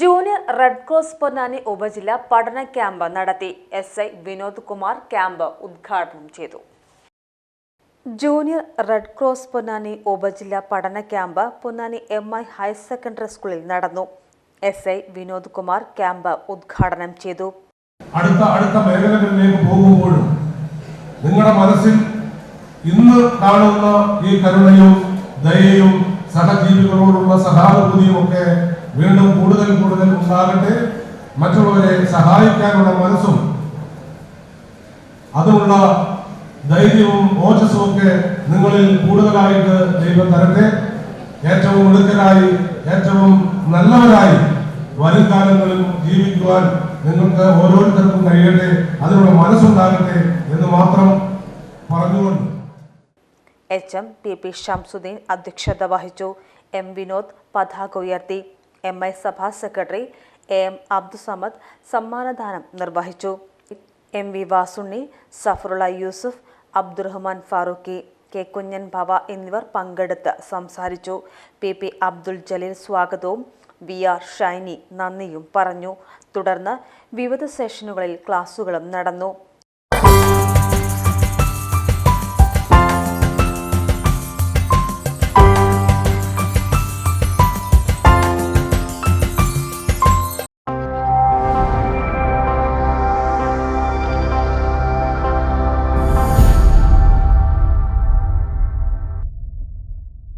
Junior red cross Ponnani ഉപജില്ല പഠന camp നടത്തി S I Vinod Kumar camp ഉദ്ഘാടനം ചെയ്തു. ജൂനിയർ റെഡ് ക്രോസ് പൊന്നാനി ഉപജില്ല പഠന camp Ponnani M I higher secondary സ്കൂളിൽ നടന്നു. S I Vinod Kumar camp ഉദ്ഘാടനം ചെയ്തു. അടുത്ത അടുത്ത മേഖലകളിലേക്ക് പോകുമ്പോഴും നിങ്ങളുടെ മനസ്സിൽ ഇന്ന് കാണുന്ന ഈ കരുണയും ദയയും സഹജീവികളോടുള്ള സഹാനുഭൂതിയും ഒക്കെ വീണ്ടും കൂടുതൽ കൂടുതൽ ഉണ്ടാകട്ടെ. മറ്റുള്ളവരെ സഹായിക്കാനുള്ള മനസ്സും അതുമുള്ള ധൈര്യവും ഓജസ്സും ഒക്കെ നിങ്ങളിൽ കൂടുതലായിട്ട് ദൈവം തരട്ടെ. ഏറ്റവും മിടുക്കരായി ഏറ്റവും നല്ലവരായി വരും കാലങ്ങളിൽ ജീവിക്കുവാൻ നിങ്ങൾക്ക് ഓരോരുത്തർക്കും കഴിയട്ടെ. അതിനുള്ള മനസ്സുണ്ടാകട്ടെ എന്ന് മാത്രം പറഞ്ഞുകൊണ്ട്. H M P P Shamsuddin അധ്യക്ഷത വഹിച്ചു. എം വിനോദ് പതാക ഉയർത്തി. M I Sabha secretary A M Abdussamad സമ്മാനദാനം നിർവഹിച്ചു. M V Vasunni Safarulla Yusuf Abdurahman Farooqi K Kunjan ഭവ എന്നിവർ പങ്കെടുത്ത് സംസാരിച്ചു. പി പി അബ്ദുൽ ജലീൽ സ്വാഗതവും വി ആർ ഷൈനി നന്ദിയും പറഞ്ഞു. തുടർന്ന് വിവിധ സെഷനുകളിൽ ക്ലാസുകളും നടന്നു.